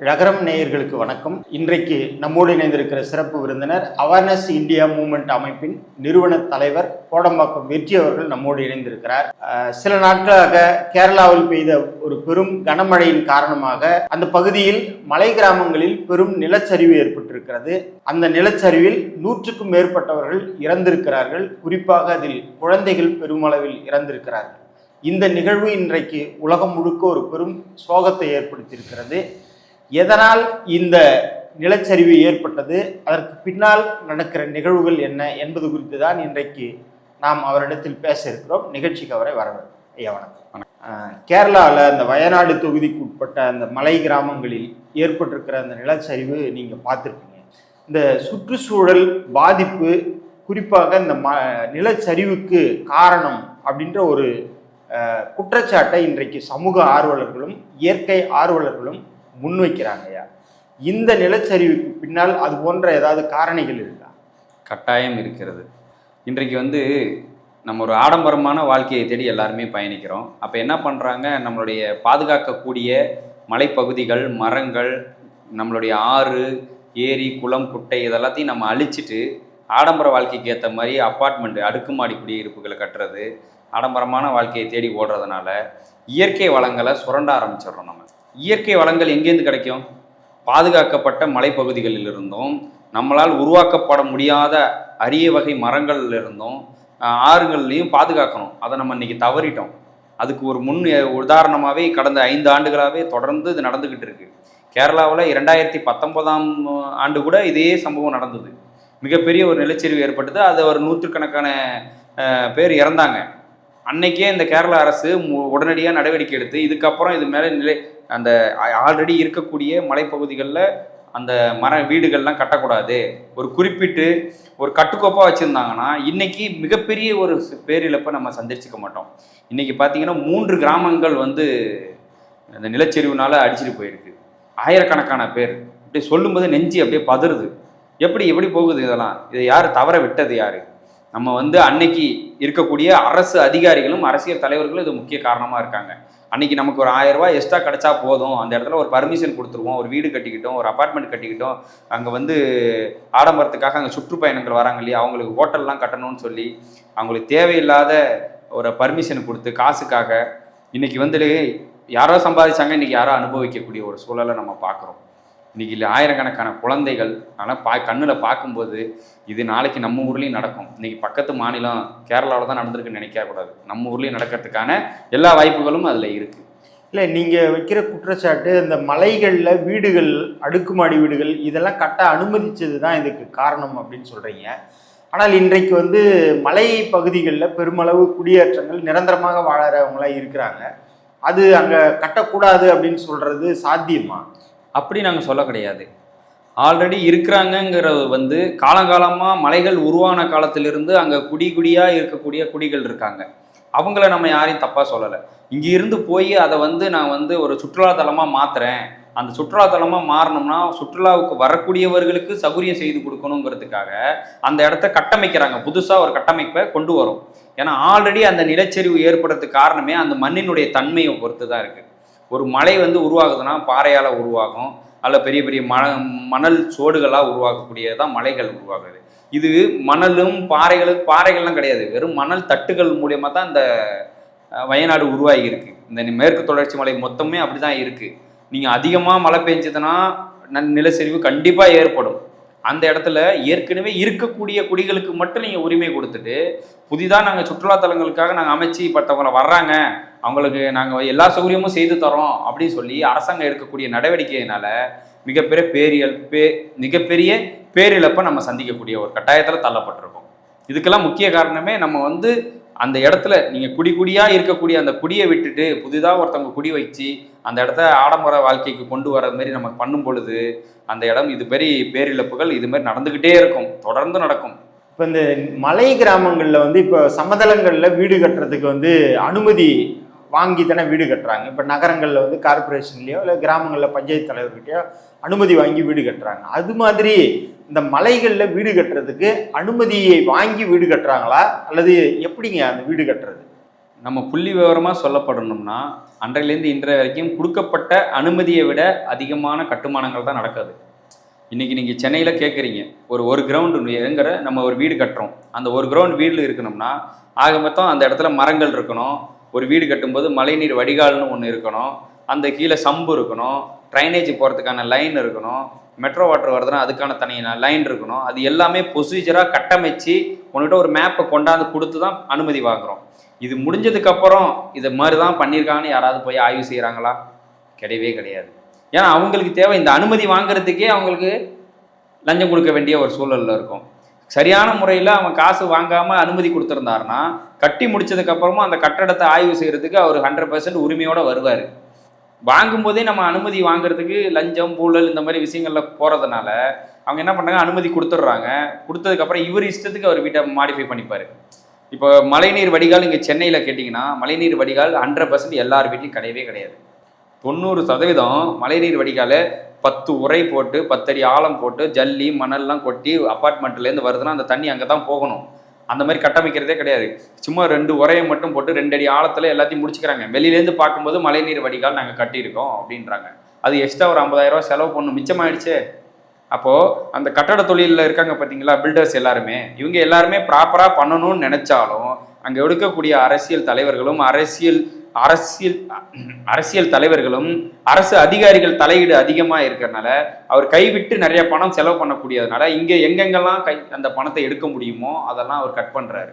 ழகரம் நேயர்களுக்கு வணக்கம். இன்றைக்கு நம்மோடு இணைந்திருக்கிற சிறப்பு விருந்தினர் அவேர்னஸ் இந்தியா மூவ்மெண்ட் அமைப்பின் நிறுவன தலைவர் கோடம்பாக்கம் வெற்றி அவர்கள் நம்மோடு இணைந்திருக்கிறார். சில நாட்களாக கேரளாவில் பெய்த ஒரு பெரும் கனமழையின் காரணமாக அந்த பகுதியில் மலை கிராமங்களில் பெரும் நிலச்சரிவு ஏற்பட்டிருக்கிறது. அந்த நிலச்சரிவில் நூற்றுக்கும் மேற்பட்டவர்கள் இறந்திருக்கிறார்கள். குறிப்பாக அதில் குழந்தைகள் பெருமளவில் இறந்திருக்கிறார்கள். இந்த நிகழ்வு இன்றைக்கு உலகம் முழுக்க ஒரு பெரும் சோகத்தை ஏற்படுத்தியிருக்கிறது. எதனால் இந்த நிலச்சரிவு ஏற்பட்டது? அதற்கு பின்னால் நடக்கிற நிகழ்வுகள் என்ன என்பது குறித்து தான் இன்றைக்கு நாம் அவரிடத்தில் பேச இருக்கிறோம் நிகழ்ச்சிக்கு அவரை வரவேற்கிறோம். ஐயா வணக்கம். கேரளாவில் அந்த வயநாடு தொகுதிக்கு உட்பட்ட அந்த மலை கிராமங்களில் ஏற்பட்டிருக்கிற அந்த நிலச்சரிவு நீங்கள் பார்த்துருப்பீங்க. இந்த சுற்றுச்சூழல் பாதிப்பு குறிப்பாக இந்த ம நிலச்சரிவுக்கு காரணம் அப்படின்ற ஒரு குற்றச்சாட்டை இன்றைக்கு சமூக ஆர்வலர்களும் இயற்கை ஆர்வலர்களும் முன்வைக்கிறாங்க ஐயா இந்த நிலச்சரிவுக்கு பின்னால் அது போன்ற ஏதாவது காரணிகள் இருக்கா? கட்டாயம் இருக்கிறது. இன்றைக்கு வந்து நம்ம ஒரு ஆடம்பரமான வாழ்க்கையை தேடி எல்லாருமே பயணிக்கிறோம். அப்போ என்ன பண்ணுறாங்க நம்மளுடைய பாதுகாக்கக்கூடிய மலைப்பகுதிகள் மரங்கள் நம்மளுடைய ஆறு ஏரி குளம் குட்டை இதெல்லாத்தையும் நம்ம அழிச்சிட்டு ஆடம்பர வாழ்க்கைக்கு ஏற்ற மாதிரி அப்பார்ட்மெண்ட் அடுக்குமாடி குடியிருப்புகளை கட்டுறது ஆடம்பரமான வாழ்க்கையை தேடி ஓடுறதுனால இயற்கை வளங்களை சுரண்ட ஆரம்பிச்சிடுறோம் நம்ம. இயற்கை வளங்கள் எங்கேருந்து கிடைக்கும்? பாதுகாக்கப்பட்ட மலைப்பகுதிகளில் இருந்தும் நம்மளால் உருவாக்கப்பட முடியாத அரிய வகை மரங்கள்ல இருந்தும் ஆறுகள்லையும் பாதுகாக்கணும். அதை நம்ம இன்னைக்கு தவறிட்டோம். அதுக்கு ஒரு முன் உதாரணமாகவே கடந்த ஐந்து ஆண்டுகளாகவே தொடர்ந்து இது நடந்துக்கிட்டு இருக்கு. கேரளாவில் இரண்டாயிரத்தி பத்தொன்பதாம் ஆண்டு கூட இதே சம்பவம் நடந்தது. மிகப்பெரிய ஒரு நிலச்சரிவு ஏற்பட்டது. அது ஒரு நூற்றுக்கணக்கான பேர் இறந்தாங்க. அன்னைக்கே இந்த கேரள அரசு உடனடியாக நடவடிக்கை எடுத்து இதுக்கப்புறம் இது மேலே நிலை அந்த ஆல்ரெடி இருக்கக்கூடிய மலைப்பகுதிகளில் அந்த மர வீடுகள்லாம் கட்டக்கூடாது. ஒரு குறிப்பிட்டு ஒரு கட்டுக்கோப்பாக வச்சுருந்தாங்கன்னா இன்னைக்கு மிகப்பெரிய ஒரு பேரிழப்பை நம்ம சந்திச்சிக்க மாட்டோம். இன்னைக்கு பார்த்தீங்கன்னா மூன்று கிராமங்கள் வந்து அந்த நிலச்சரிவுனால அடிச்சிட்டு போயிருக்கு. ஆயிரக்கணக்கான பேர். அப்படியே சொல்லும்போது நெஞ்சு அப்படியே பதறுது. எப்படி எப்படி போகுது இதெல்லாம்? இதை யார் தவற விட்டது யார்? நம்ம வந்து அன்னைக்கு இருக்கக்கூடிய அரசு அதிகாரிகளும் அரசியல் தலைவர்களும் இது முக்கிய காரணமாக இருக்காங்க. அன்னைக்கு நமக்கு ஒரு ஆயிரம் ரூபாய் எக்ஸ்ட்ரா கிடைச்சா போதும். அந்த இடத்துல ஒரு பர்மிஷன் கொடுத்துருவோம். ஒரு வீடு கட்டிக்கிட்டோம் ஒரு அப்பார்ட்மெண்ட் கட்டிக்கிட்டோம். அங்கே வந்து ஆடம்பரத்துக்காக அங்கே சுற்றுப்பயணங்கள் வராங்க இல்லையா? அவங்களுக்கு ஹோட்டல்லாம் கட்டணும்னு சொல்லி அவங்களுக்கு தேவையில்லாத ஒரு பர்மிஷன் கொடுத்து காசுக்காக இன்னைக்கு வந்து யாரோ சம்பாதிச்சாங்க இன்னைக்கு யாரோ அனுபவிக்கக்கூடிய ஒரு சூழலை நம்ம பார்க்குறோம். இன்றைக்கி இல்லை ஆயிரக்கணக்கான குழந்தைகள் ஆனால் பா கண்ணில் பார்க்கும்போது இது நாளைக்கு நம்ம ஊர்லேயும் நடக்கும். இன்றைக்கி பக்கத்து மாநிலம் கேரளாவில் தான் நடந்திருக்குன்னு நினைக்கக்கூடாது நம்ம ஊர்லேயும் நடக்கிறதுக்கான எல்லா வாய்ப்புகளும் அதில் இருக்குது இல்லை நீங்கள் வைக்கிற குற்றச்சாட்டு இந்த மலைகளில் வீடுகள் அடுக்குமாடி வீடுகள் இதெல்லாம் கட்ட அனுமதித்தது தான் இதுக்கு காரணம் அப்படின்னு சொல்கிறீங்க ஆனால் இன்றைக்கு வந்து மலை பகுதிகளில் பெருமளவு குடியேற்றங்கள் நிரந்தரமாக வாழறவங்களாம் இருக்கிறாங்க. அது அங்கே கட்டக்கூடாது அப்படின்னு சொல்கிறது சாத்தியமா? அப்படி நாங்கள் சொல்ல கிடையாது. ஆல்ரெடி இருக்கிறாங்கங்கிறது வந்து காலங்காலமாக மலைகள் உருவான காலத்திலிருந்து அங்கே குடி குடியாக இருக்கக்கூடிய குடிகள் இருக்காங்க. அவங்கள நம்ம யாரையும் தப்பாக சொல்லலை. இங்கே இருந்து போய் அதை வந்து நான் வந்து ஒரு சுற்றுலாத்தலமாக மாற்றுறேன் அந்த சுற்றுலாத்தலமாக மாறணும்னா சுற்றுலாவுக்கு வரக்கூடியவர்களுக்கு சௌகரியம் செய்து கொடுக்கணுங்கிறதுக்காக அந்த இடத்த கட்டமைக்கிறாங்க. புதுசாக ஒரு கட்டமைப்பை கொண்டு வரும். ஏன்னா ஆல்ரெடி அந்த நிலச்சரிவு ஏற்படுறதுக்கு காரணமே அந்த மண்ணினுடைய தன்மையை பொறுத்து தான் இருக்குது ஒரு மலை வந்து உருவாகுதுன்னா பாறையால் உருவாகும். அல்ல பெரிய பெரிய மண மணல் சோடுகளாக உருவாக்கக்கூடியதான் மலைகள் உருவாகுது. இது மணலும் பாறைகளும் பாறைகள்லாம் கிடையாது. வெறும் மணல் தட்டுகள் மூலியமாக தான் இந்த வயநாடு உருவாகி இருக்கு இந்த மேற்கு தொடர்ச்சி மலை மொத்தமே அப்படி தான் இருக்குது நீங்கள் அதிகமாக மழை பெஞ்சதுன்னா நிலச்சரிவு கண்டிப்பாக ஏற்படும். அந்த இடத்துல ஏற்கனவே இருக்கக்கூடிய குடிகளுக்கு மட்டும் நீங்கள் உரிமை கொடுத்துட்டு புதிதாக நாங்கள் சுற்றுலாத்தலங்களுக்காக நாங்கள் அமைச்சு பட்டவங்களை வர்றாங்க. அவங்களுக்கு நாங்கள் எல்லா சௌகரியமும் செய்து தரோம் அப்படின்னு சொல்லி அரசாங்கம் எடுக்கக்கூடிய நடவடிக்கையினால மிகப்பெரிய பேரியல் பே மிகப்பெரிய பேரிழப்பை நம்ம சந்திக்கக்கூடிய ஒரு கட்டாயத்தில் தள்ளப்பட்டிருக்கோம். இதுக்கெல்லாம் முக்கிய காரணமே நம்ம வந்து அந்த இடத்துல நீங்கள் குடி குடியாக இருக்கக்கூடிய அந்த குடியை விட்டுட்டு புதிதாக ஒருத்தவங்க குடி வச்சு அந்த இடத்த ஆடம்பர வாழ்க்கைக்கு கொண்டு வர மாதிரி நம்ம பண்ணும் பொழுது அந்த இடம் இது பெரிய பேரிழப்புகள் இது மாதிரி நடந்துக்கிட்டே இருக்கும். தொடர்ந்து நடக்கும். இப்போ இந்த மலை கிராமங்களில் வந்து இப்போ சமதளங்களில் வீடு கட்டுறதுக்கு வந்து அனுமதி வாங்கி தானே வீடு கட்டுறாங்க. இப்போ நகரங்களில் வந்து கார்பரேஷன்லேயோ இல்லை கிராமங்களில் பஞ்சாயத்து தலைவர்கிட்டயோ அனுமதி வாங்கி வீடு கட்டுறாங்க. அது மாதிரி இந்த மலைகளில் வீடு கட்டுறதுக்கு அனுமதியை வாங்கி வீடு கட்டுறாங்களா? அல்லது எப்படிங்க அந்த வீடு கட்டுறது? நம்ம புள்ளி விவரமாக சொல்லப்படணும்னா அன்றையிலேருந்து இன்றைய வரைக்கும் கொடுக்கப்பட்ட அனுமதியை விட அதிகமான கட்டுமானங்கள் தான் நடக்குது. இன்றைக்கி நீங்கள் சென்னையில் கேட்குறீங்க ஒரு ஒரு கிரவுண்டு எங்கிற நம்ம ஒரு வீடு கட்டுறோம். அந்த ஒரு கிரவுண்ட் வீடு இருக்கணும்னா ஆக மொத்தம் அந்த இடத்துல மரங்கள் இருக்கணும். ஒரு வீடு கட்டும்போது மழைநீர் வடிகால்னு ஒன்று இருக்கணும். அந்த கீழே சம்பு இருக்கணும். ட்ரைனேஜ் போகிறதுக்கான லைன் இருக்கணும். மெட்ரோ வாட்டர் வருதுன்னா அதுக்கான தனி லைன் இருக்கணும். அது எல்லாமே ப்ரொசீஜராக கட்டமைச்சு உன்கிட்ட ஒரு மேப்பை கொண்டாந்து கொடுத்து தான் அனுமதி வாங்குகிறோம் இது முடிஞ்சதுக்கப்புறம் இது மாதிரி தான் பண்ணியிருக்காங்கன்னு யாராவது போய் ஆய்வு செய்கிறாங்களா கிடையவே கிடையாது. ஏன்னா அவங்களுக்கு தேவை இந்த அனுமதி வாங்குறதுக்கே அவங்களுக்கு லஞ்சம் கொடுக்க வேண்டிய ஒரு சூழலில் இருக்கும். சரியான முறையில் அவன் காசு வாங்காமல் அனுமதி கொடுத்துருந்தாருன்னா கட்டி முடிச்சதுக்கப்புறமா அந்த கட்டடத்தை ஆய்வு செய்கிறதுக்கு அவர் ஹண்ட்ரட் பர்சன்ட் உரிமையோடு வருவார். வாங்கும்போதே நம்ம அனுமதி வாங்குறதுக்கு லஞ்சம் பூழல் இந்த மாதிரி விஷயங்கள்ல போகிறதுனால அவங்க என்ன பண்ணுறாங்க அனுமதி கொடுத்துட்றாங்க. கொடுத்ததுக்கப்புறம் இவர் இஷ்டத்துக்கு அவர் வீட்டை மாடிஃபை பண்ணிப்பார். இப்போ மழைநீர் வடிகால் இங்கே சென்னையில் கேட்டிங்கன்னா மழைநீர் வடிகால் ஹண்ட்ரட் பர்சன்ட் எல்லார் வீட்லையும் கிடையவே கிடையாது. தொண்ணூறு சதவீதம் மழைநீர் வடிகால் பத்து உரை போட்டு பத்தடி ஆழம் போட்டு ஜல்லி மணல்லாம் கொட்டி அப்பார்ட்மெண்ட்லேருந்து வருதுன்னா அந்த தண்ணி அங்கே தான் போகணும். அந்த மாதிரி கட்டமைக்கிறதே கிடையாது. சும்மா ரெண்டு உரையை மட்டும் போட்டு ரெண்டு அடி ஆழத்தில் எல்லாத்தையும் முடிச்சுக்கிறாங்க. வெளியிலேருந்து பார்க்கும்போது மழைநீர் வடிகால் நாங்கள் கட்டியிருக்கோம் அப்படின்றாங்க. அது எக்ஸ்ட்ரா ஒரு ஐம்பதாயிரரூவா செலவு பண்ணணும். மிச்சமாயிடுச்சு. அப்போது அந்த கட்டட தொழிலில் இருக்காங்க பார்த்தீங்களா? பில்டர்ஸ் எல்லாருமே. இவங்க எல்லாருமே ப்ராப்பராக பண்ணணும்னு நினச்சாலும் அங்கே எடுக்கக்கூடிய அரசியல் தலைவர்களும் அரசியல் அரசியல் அரசியல் தலைவர்களும் அரசு அதிகாரிகள் தலையீடு அதிகமாக இருக்கிறனால அவர் கைவிட்டு நிறைய பணம் செலவு பண்ணக்கூடியதுனால இங்கே எங்கெங்கெல்லாம் கை அந்த பணத்தை எடுக்க முடியுமோ அதெல்லாம் அவர் கட் பண்ணுறாரு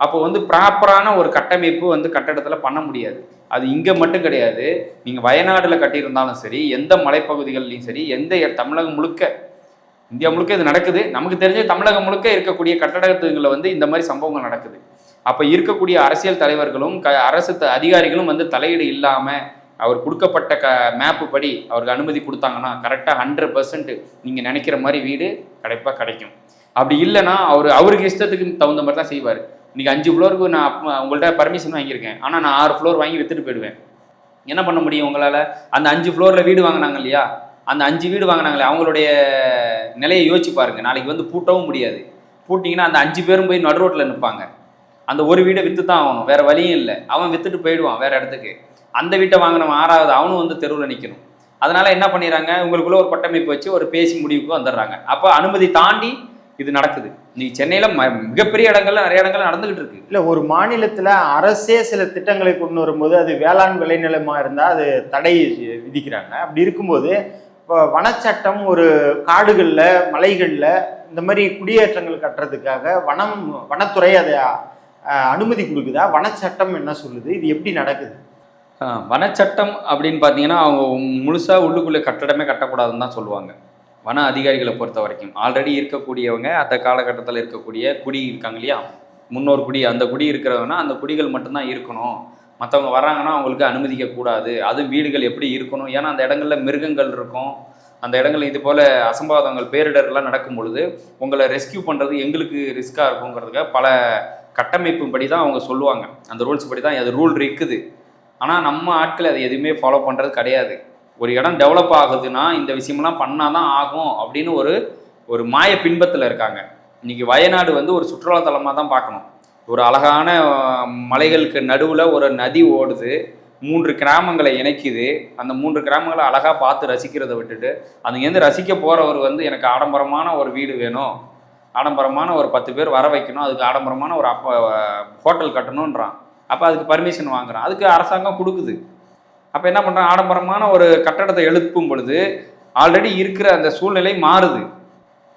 அப்போ வந்து ப்ராப்பரான ஒரு கட்டமைப்பு வந்து கட்டடத்தில் பண்ண முடியாது. அது இங்கே மட்டும் கிடையாது. நீங்கள் வயநாட்டில் கட்டியிருந்தாலும் சரி எந்த மலைப்பகுதிகள்லையும் சரி எந்த தமிழகம் முழுக்க இந்தியா முழுக்க இது நடக்குது. நமக்கு தெரிஞ்ச தமிழகம் முழுக்க இருக்கக்கூடிய கட்டடத்துகளில் வந்து இந்த மாதிரி சம்பவங்கள் நடக்குது. அப்போ இருக்கக்கூடிய அரசியல் தலைவர்களும் க அரசு அதிகாரிகளும் வந்து தலையீடு இல்லாமல் அவர் கொடுக்கப்பட்ட க மேப்பு படி அவருக்கு அனுமதி கொடுத்தாங்கன்னா கரெக்டாக ஹண்ட்ரட் பர்சன்ட் நீங்கள் நினைக்கிற மாதிரி வீடு கண்டிப்பாக கிடைக்கும். அப்படி இல்லைன்னா அவர் அவருக்கு இஷ்டத்துக்கு தகுந்த மாதிரி தான் செய்வார். இன்றைக்கி அஞ்சு ஃப்ளோருக்கு நான் உங்கள்கிட்ட பர்மிஷன் வாங்கியிருக்கேன். ஆனால் நான் ஆறு ஃப்ளோர் வாங்கி வித்துட்டு போயிடுவேன். என்ன பண்ண முடியும் உங்களால்? அந்த அஞ்சு ஃப்ளோரில் வீடு வாங்கினாங்க இல்லையா? அந்த அஞ்சு வீடு வாங்கினாங்களே அவங்களுடைய நிலையை யோசிச்சு பாருங்க. நாளைக்கு வந்து பூட்டவும் முடியாது. பூட்டிங்கன்னா அந்த அஞ்சு பேரும் போய் நடு ரோட்டில் நிற்பாங்க அந்த ஒரு வீடை விற்று தான் ஆகணும். வேற வழியும் இல்லை. அவன் வித்துட்டு போயிடுவான் வேற இடத்துக்கு. அந்த வீட்டை வாங்கினவன் ஆறாவது அவனும் வந்து தெருவில் நிற்கணும் அதனால என்ன பண்ணிடுறாங்க? உங்களுக்குள்ள ஒரு பட்டமைப்பு வச்சு ஒரு பேசி முடிவுக்கு வந்துடுறாங்க. அப்போ அனுமதி தாண்டி இது நடக்குது. இன்னைக்கு சென்னையில் ம மிகப்பெரிய இடங்கள்ல நிறைய இடங்கள்ல நடந்துகிட்டு இருக்கு. இல்லை ஒரு மாநிலத்தில் அரசே சில திட்டங்களை கொண்டு வரும்போது அது வேளாண் விளைநிலமா இருந்தால் அது தடை விதிக்கிறாங்க. அப்படி இருக்கும்போது இப்போ வனச்சட்டம் ஒரு காடுகளில் மலைகளில் இந்த மாதிரி குடியேற்றங்கள் கட்டுறதுக்காக வனம் வனத்துறை அதை அனுமதி கொடுக்குதா? வனச்சட்டம் என்ன சொல்லுது? இது எப்படி நடக்குது? வனச்சட்டம் அப்படின்னு பார்த்தீங்கன்னா அவங்க முழுசாக உள்ளுக்குள்ளே கட்டடமே கட்டக்கூடாதுன்னு தான் சொல்லுவாங்க. வன அதிகாரிகளை பொறுத்த வரைக்கும். ஆல்ரெடி இருக்கக்கூடியவங்க அந்த காலகட்டத்தில் இருக்கக்கூடிய குடி இருக்காங்க இல்லையா? முன்னோர் குடி. அந்த குடி இருக்கிறவங்கன்னா அந்த குடிகள் மட்டும்தான் இருக்கணும். மற்றவங்க வராங்கன்னா அவங்களுக்கு அனுமதிக்க கூடாது. அதுவும் வீடுகள் எப்படி இருக்கணும்? ஏன்னா அந்த இடங்களில் மிருகங்கள் இருக்கும். அந்த இடங்களில் இது போல் அசம்பாதங்கள் பேரிடர்லாம் நடக்கும் பொழுது உங்களை ரெஸ்கியூ பண்ணுறது எங்களுக்கு ரிஸ்க்காக இருக்குங்கிறதுக்காக பல கட்டமைப்புப்படி தான் அவங்க சொல்லுவாங்க. அந்த ரூல்ஸ் படி தான் அது ரூல் இருக்குது. ஆனால் நம்ம ஆட்கள் அதை எதுவுமே ஃபாலோ பண்ணுறது கிடையாது. ஒரு இடம் டெவலப் ஆகுதுன்னா இந்த விஷயமெல்லாம் பண்ணால் தான் ஆகும் அப்படின்னு ஒரு ஒரு மாய பின்பத்தில் இருக்காங்க. இன்றைக்கி வயநாடு வந்து ஒரு சுற்றுலாத்தலமாக தான் பார்க்கணும். ஒரு அழகான மலைகளுக்கு நடுவில் ஒரு நதி ஓடுது. மூன்று கிராமங்களை இணைக்குது. அந்த மூன்று கிராமங்களை அழகாக பார்த்து ரசிக்கிறதை விட்டுட்டு அதுங்கேருந்து ரசிக்க போகிறவர் வந்து எனக்கு ஆடம்பரமான ஒரு வீடு வேணும். ஆடம்பரமான ஒரு பத்து பேர் வர வைக்கணும். அதுக்கு ஆடம்பரமான ஒரு அப்போ ஹோட்டல் கட்டணுன்றான். அப்போ அதுக்கு பர்மிஷன் வாங்குறான். அதுக்கு அரசாங்கம் கொடுக்குது. அப்போ என்ன பண்ணுறான் ஆடம்பரமான ஒரு கட்டடத்தை எழுப்பும் பொழுது ஆல்ரெடி இருக்கிற அந்த சூழ்நிலை மாறுது.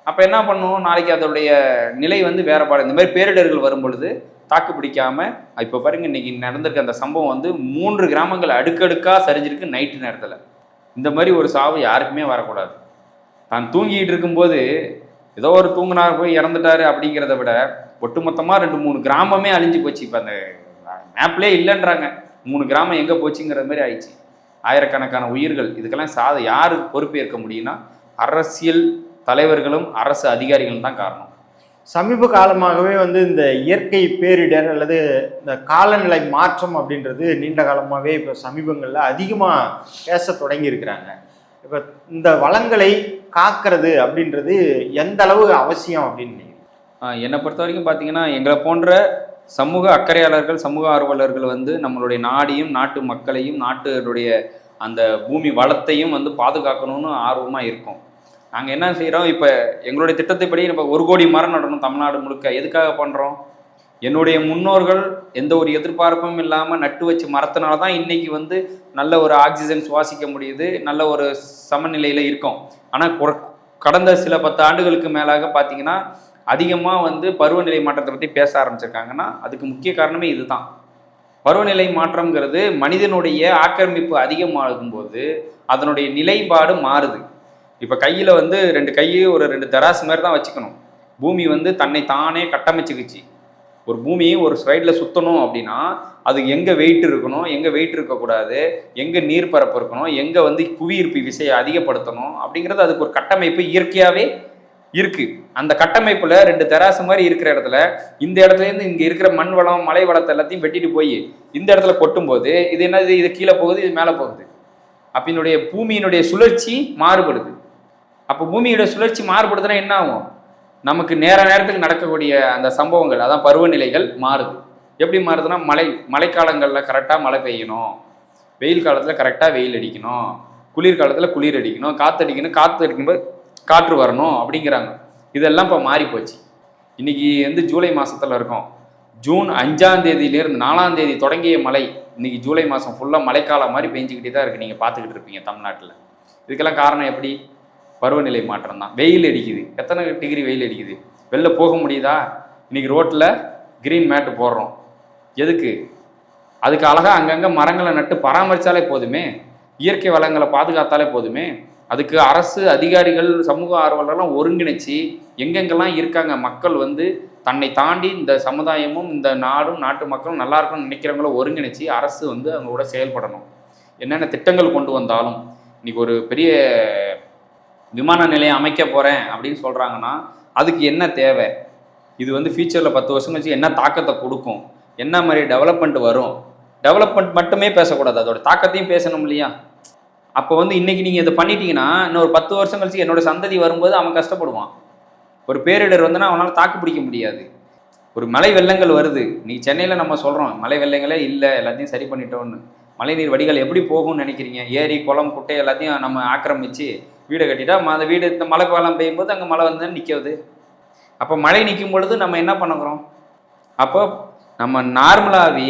அப்போ என்ன பண்ணும்? நாளைக்கு அதோடைய நிலை வந்து வேறுபாடு இந்த மாதிரி பேரிடர்கள் வரும் பொழுது தாக்கு பிடிக்காம இப்போ பாருங்க இன்னைக்கு நடந்திருக்க அந்த சம்பவம் வந்து மூன்று கிராமங்கள் அடுக்கடுக்காக சரிஞ்சிருக்கு நைட்டு நேரத்தில். இந்த மாதிரி ஒரு சாவு யாருக்குமே வரக்கூடாது. தான் தூங்கிட்டு இருக்கும்போது ஏதோ ஒரு தூங்குனா போய் இறந்துட்டாரு அப்படிங்கிறத விட ஒட்டுமொத்தமாக ரெண்டு மூணு கிராமமே அழிஞ்சு போச்சு. இப்போ அந்த மேப்லேயே இல்லைன்றாங்க. மூணு கிராமம் எங்கே போச்சுங்கிற மாதிரி ஆயிடுச்சு. ஆயிரக்கணக்கான உயிர்கள். இதுக்கெல்லாம் சாத யார் பொறுப்பேற்க முடியும்னா அரசியல் தலைவர்களும் அரசு அதிகாரிகளும் தான் காரணம். சமீப காலமாகவே வந்து இந்த இயற்கை பேரிடர் அல்லது இந்த காலநிலை மாற்றம் அப்படின்றது நீண்ட காலமாகவே இப்போ சமீபங்களில் அதிகமாக பேச தொடங்கியிருக்கிறாங்க. இப்போ இந்த வளங்களை காக்கிறது அப்படின்றது எந்த அளவு அவசியம் அப்படின்னு என்னை பொறுத்த வரைக்கும் பார்த்தீங்கன்னா எங்களை போன்ற சமூக அக்கறையாளர்கள் சமூக ஆர்வலர்கள் வந்து நம்மளுடைய நாடையும் நாட்டு மக்களையும் நாட்டுடைய அந்த பூமி வளத்தையும் வந்து பாதுகாக்கணும்னு ஆர்வமாக இருக்கும். நாங்கள் என்ன செய்கிறோம் இப்போ எங்களுடைய திட்டத்தைப்படி நம்ம ஒரு கோடி மரம் நடணும் தமிழ்நாடு முழுக்க. எதுக்காக பண்ணுறோம் என்னுடைய முன்னோர்கள் எந்த ஒரு எதிர்பார்ப்பும் இல்லாமல் நட்டு வச்சு மரத்தினால தான் இன்றைக்கி வந்து நல்ல ஒரு ஆக்சிஜன் சுவாசிக்க முடியுது நல்ல ஒரு சமநிலையில் இருக்கோம். ஆனால் கடந்த சில பத்து ஆண்டுகளுக்கு மேலாக பார்த்தீங்கன்னா அதிகமாக வந்து பருவநிலை மாற்றத்தை பற்றி பேச ஆரம்பிச்சிருக்காங்கன்னா அதுக்கு முக்கிய காரணமே இதுதான். பருவநிலை மாற்றம்ங்கிறது மனிதனுடைய ஆக்கிரமிப்பு அதிகமாகும் போது அதனுடைய நிலைப்பாடு மாறுது. இப்போ கையில் வந்து ரெண்டு கையை ஒரு ரெண்டு தராசு மாதிரி தான் வச்சுக்கணும். பூமி வந்து தன்னை தானே கட்டமைச்சுக்குச்சு. ஒரு பூமியை ஒரு சைடில் சுற்றணும் அப்படின்னா அது எங்கே வெயிட் இருக்கணும் எங்கே வெயிட் இருக்கக்கூடாது எங்கே நீர்ப்பரப்பு இருக்கணும் எங்கே வந்து புவியீர்ப்பு விசையை அதிகப்படுத்தணும் அப்படிங்கிறது அதுக்கு ஒரு கட்டமைப்பு இயற்கையாகவே இருக்கு. அந்த கட்டமைப்புல ரெண்டு தெராசு மாதிரி இருக்கிற இடத்துல இந்த இடத்துல இருந்து இங்க இருக்கிற மண் வளம் மலை வளத்தை எல்லாத்தையும் வெட்டிட்டு போய் இந்த இடத்துல கொட்டும் போது இது என்னது இது கீழே போகுது இது மேலே போகுது. அப்ப என்னுடைய பூமியினுடைய சுழற்சி மாறுபடுது. அப்போ பூமியோட சுழற்சி மாறுபடுதுன்னா என்ன ஆகும்? நமக்கு நேர நேரத்துக்கு நடக்கக்கூடிய அந்த சம்பவங்கள் அதான் பருவநிலைகள் மாறுது. எப்படி மாறுதுன்னா மழை மழைக்காலங்களில் கரெக்டாக மழை பெய்யணும். வெயில் காலத்தில் கரெக்டாக வெயில் அடிக்கணும். குளிர் காலத்தில் குளிர் அடிக்கணும். காற்று அடிக்கணும். காற்று அடிக்கும்போது காற்று வரணும் அப்படிங்கிறாங்க. இதெல்லாம் இப்போ மாறி போச்சு இன்னைக்கு வந்து ஜூலை மாதத்தில் இருக்கோம். ஜூன் அஞ்சாம் தேதியிலேருந்து நாலாம் தேதி தொடங்கிய மழை இன்னைக்கு ஜூலை மாதம் ஃபுல்லாக மழைக்காலம் மாதிரி பெஞ்சிக்கிட்டே தான் இருக்குது நீங்கள் பார்த்துக்கிட்டு இருப்பீங்க தமிழ்நாட்டில். இதுக்கெல்லாம் காரணம் எப்படி? பருவநிலை மாற்றம் தான். வெயில் அடிக்குது. எத்தனை டிகிரி வெயில் அடிக்குது? வெளில போக முடியுதா? இன்னைக்கு ரோட்டில் கிரீன் மேட்டு போடுறோம். எதுக்கு? அதுக்கு அழகாக அங்கங்கே மரங்களை நட்டு பராமரித்தாலே போதுமே. இயற்கை வளங்களை பாதுகாத்தாலே போதுமே. அதுக்கு அரசு அதிகாரிகள் சமூக ஆர்வலர்லாம் ஒருங்கிணைச்சி எங்கெங்கெல்லாம் இருக்காங்க மக்கள் வந்து தன்னை தாண்டி இந்த சமுதாயமும் இந்த நாடும் நாட்டு மக்களும் நல்லா இருக்கணும்னு நினைக்கிறவங்கள ஒருங்கிணைச்சி அரசு வந்து அவங்களோட செயல்படணும். என்னென்ன திட்டங்கள் கொண்டு வந்தாலும் இன்னைக்கு ஒரு பெரிய விமான நிலையம் அமைக்க போகிறேன் அப்படின்னு சொல்கிறாங்கன்னா அதுக்கு என்ன தேவை? இது வந்து ஃபியூச்சரில் பத்து வருஷம் கழிச்சு என்ன தாக்கத்தை கொடுக்கும்? என்ன மாதிரி டெவலப்மெண்ட் வரும்? டெவலப்மெண்ட் மட்டுமே பேசக்கூடாது. அதோட தாக்கத்தையும் பேசணும் இல்லையா? அப்போ வந்து இன்னைக்கு நீங்கள் இதை பண்ணிட்டீங்கன்னா இன்னொரு பத்து வருஷம் கழிச்சு என்னோட சந்ததி வரும்போது அவன் கஷ்டப்படுவான். ஒரு பேரிடர் வந்துன்னா அவனால் தாக்கு பிடிக்க முடியாது. ஒரு மலை வெள்ளங்கள் வருது. நீ சென்னையில் நம்ம சொல்கிறோம் மலை வெள்ளங்களே இல்லை எல்லாத்தையும் சரி பண்ணிட்டோன்னு மழைநீர் வடிகள் எப்படி போகும்னு நினைக்கிறீங்க? ஏரி குளம் குட்டை எல்லாத்தையும் நம்ம ஆக்கிரமிச்சு வீடை கட்டிட்டா ம- அந்த வீடு இந்த மழை காலம் பெய்யும் போது அங்கே மழை வந்து நிற்கிறது அப்போ மழை நிற்கும் பொழுது நம்ம என்ன பண்ணுறோம் அப்போ நம்ம நார்மலாகவே